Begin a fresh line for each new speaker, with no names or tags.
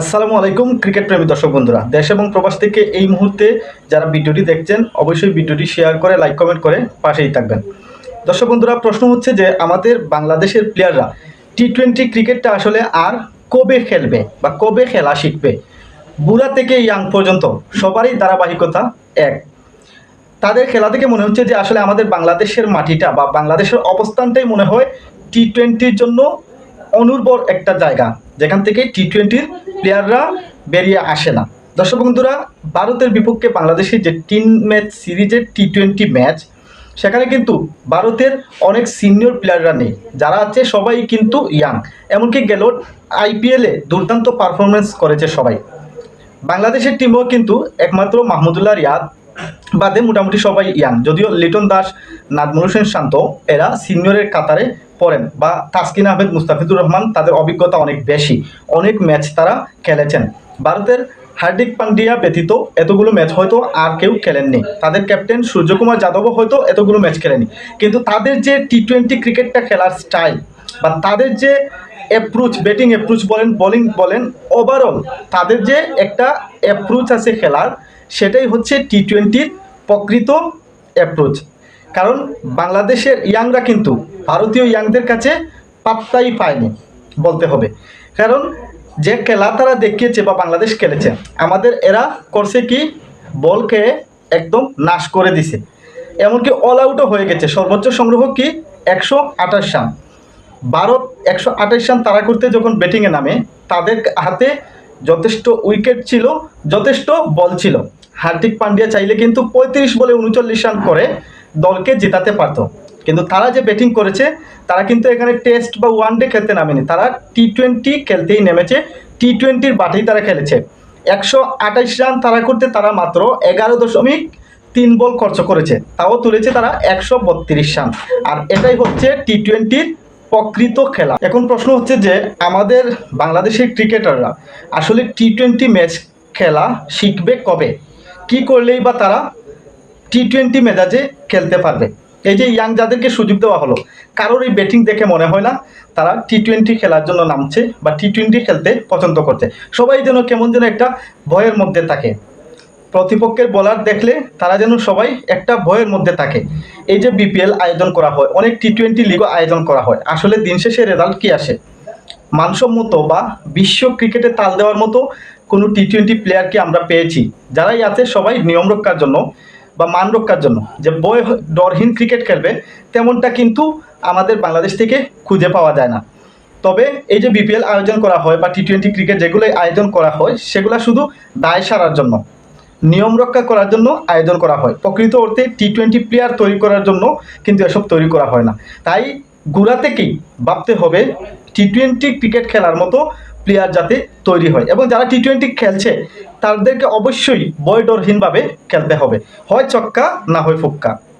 আসসালামু আলাইকুম, ক্রিকেট প্রেমী দর্শক বন্ধুরা। দেশ এবং প্রবাস থেকে এই মুহূর্তে যারা ভিডিওটি দেখছেন, অবশ্যই ভিডিওটি শেয়ার করে, লাইক, কমেন্ট করে পাশেই থাকবেন। দর্শক বন্ধুরা, প্রশ্ন হচ্ছে যে, আমাদের বাংলাদেশের প্লেয়াররা টি টোয়েন্টি ক্রিকেটটা আসলে আর কবে খেলবে বা কবে খেলা শিখবে? বুড়া থেকে ইয়াং পর্যন্ত সবারই ধারাবাহিকতা এক। তাদের খেলা থেকে মনে হচ্ছে যে, আসলে আমাদের বাংলাদেশের মাটিটা বা বাংলাদেশের অবস্থানটাই মনে হয় টি টোয়েন্টির জন্য অনুর্বর একটা জায়গা, যেখান থেকে টি টোয়েন্টির প্লেয়াররা বেরিয়ে আসে না। দর্শক বন্ধুরা, ভারতের বিপক্ষে বাংলাদেশের যে তিন ম্যাচ সিরিজের টি টোয়েন্টি ম্যাচ, সেখানে কিন্তু ভারতের অনেক সিনিয়র প্লেয়াররা নেই। যারা আছে সবাই কিন্তু ইয়াং এমনকি গেল আইপিএলে দুর্দান্ত পারফরমেন্স করেছে সবাই। বাংলাদেশের টিমও কিন্তু একমাত্র মাহমুদুল্লাহ রিয়াদ। বাদে মোটামুটি সবাই ইয়াং যদিও লিটন দাস, নাজমুল হোসেন শান্ত, এরা সিনিয়রের কাতারে পড়েন বা তাসকিন আহমেদ, মুস্তাফিজুর রহমান তাদের অভিজ্ঞতা অনেক বেশি। অনেক ম্যাচ তারা খেলেছেন। ভারতের হার্দিক পান্ডিয়া ব্যতীত এতগুলো ম্যাচ হয়তো আর কেউ খেলেননি। তাদের ক্যাপ্টেন সূর্যকুমার যাদবও হয়তো এতগুলো ম্যাচ খেলেনি। কিন্তু তাদের যে টি টোয়েন্টি ক্রিকেটটা খেলার স্টাইল বা তাদের যে অ্যাপ্রোচ ব্যাটিং অ্যাপ্রোচ বলেন বোলিং বলেন ওভারঅল তাদের যে একটা অ্যাপ্রোচ আছে খেলার, সেটাই হচ্ছে টি টোয়েন্টির প্রকৃত অ্যাপ্রোচ কারণ বাংলাদেশের ইয়াংরা কিন্তু ভারতীয় ইয়াংদের কাছে পাত্তাই পায়নি, বলতে হবে। কারণ যে খেলা তারা দেখিয়েছে বা বাংলাদেশ খেলেছে, আমাদের এরা করছে কি? বলকে একদম নাশ করে দিছে। এমনকি অল আউটও হয়ে গেছে। সর্বোচ্চ সংগ্রহ কি? একশো আঠাশ রান। ভারত একশো আঠাশ রান তারা করতে যখন ব্যাটিংয়ে নামে, তাদের হাতে যথেষ্ট উইকেট ছিল, যথেষ্ট বল ছিল। হার্দিক পান্ডিয়া চাইলে কিন্তু পঁয়ত্রিশ বলে উনচল্লিশ রান করে দলকে জেতাতে পারত। কিন্তু তারা যে ব্যাটিং করেছে, তারা কিন্তু এখানে টেস্ট বা ওয়ান ডে খেলতে নামেনি। তারা টি টোয়েন্টি খেলতেই নেমেছে। টি টোয়েন্টির বাটেই তারা খেলেছে। একশো আঠাশ রান তারা করতে তারা মাত্র এগারো দশমিক তিন বল খরচ করেছে। তাও তুলেছে তারা একশো বত্রিশ রান। আর এটাই হচ্ছে টি টোয়েন্টির প্রকৃত খেলা। এখন প্রশ্ন হচ্ছে যে, আমাদের বাংলাদেশের ক্রিকেটাররা আসলে টি টোয়েন্টি ম্যাচ খেলা শিখবে কবে? কি করলেই বা তারা টি টোয়েন্টি মেজাজে খেলতে পারবে? এই যে ইয়াং যাদেরকে সুযোগ দেওয়া হলো, কারোর এই ব্যাটিং দেখে মনে হয় না, তারা টি টোয়েন্টি খেলার জন্য নামছে বা টি টোয়েন্টি খেলতে পছন্দ করছে। সবাই যেন কেমন যেন একটা ভয়ের মধ্যে থাকে। প্রতিপক্ষের বলার দেখলে তারা যেন সবাই একটা ভয়ের মধ্যে থাকে। এই যে বিপিএল আয়োজন করা হয়, অনেক টি টোয়েন্টি লিগও আয়োজন করা হয়। আসলে দিন শেষে রেজাল্ট কি আসে? মানসম্মত বা বিশ্ব ক্রিকেটে তাল দেওয়ার মতো কোনো টি টোয়েন্টি প্লেয়ারকে আমরা পেয়েছি? যারাই আছে, সবাই নিয়ম রক্ষার জন্য বা মান রক্ষার জন্য, যে বয় ডরহীন ক্রিকেট খেলবে, তেমনটা কিন্তু আমাদের বাংলাদেশ থেকে খুঁজে পাওয়া যায় না। তবে এই যে বিপিএল আয়োজন করা হয় বা টি টোয়েন্টি ক্রিকেট যেগুলো আয়োজন করা হয়, সেগুলো শুধু দায় সারার জন্য, নিয়ম রক্ষা করার জন্য আয়োজন করা হয়। প্রকৃত অর্থে টি টোয়েন্টি প্লেয়ার তৈরি করার জন্য কিন্তু এসব তৈরি করা হয় না। তাই গোড়া থেকেই ভাবতে হবে টি টোয়েন্টি ক্রিকেট খেলার মতো প্লেয়ার যাতে তৈরি হয়। এবং যারা টি টোয়েন্টি খেলছে, তাদেরকে অবশ্যই বয়ডরহীনভাবে খেলতে হবে। হয় চক্কা না হয় ফুক্কা।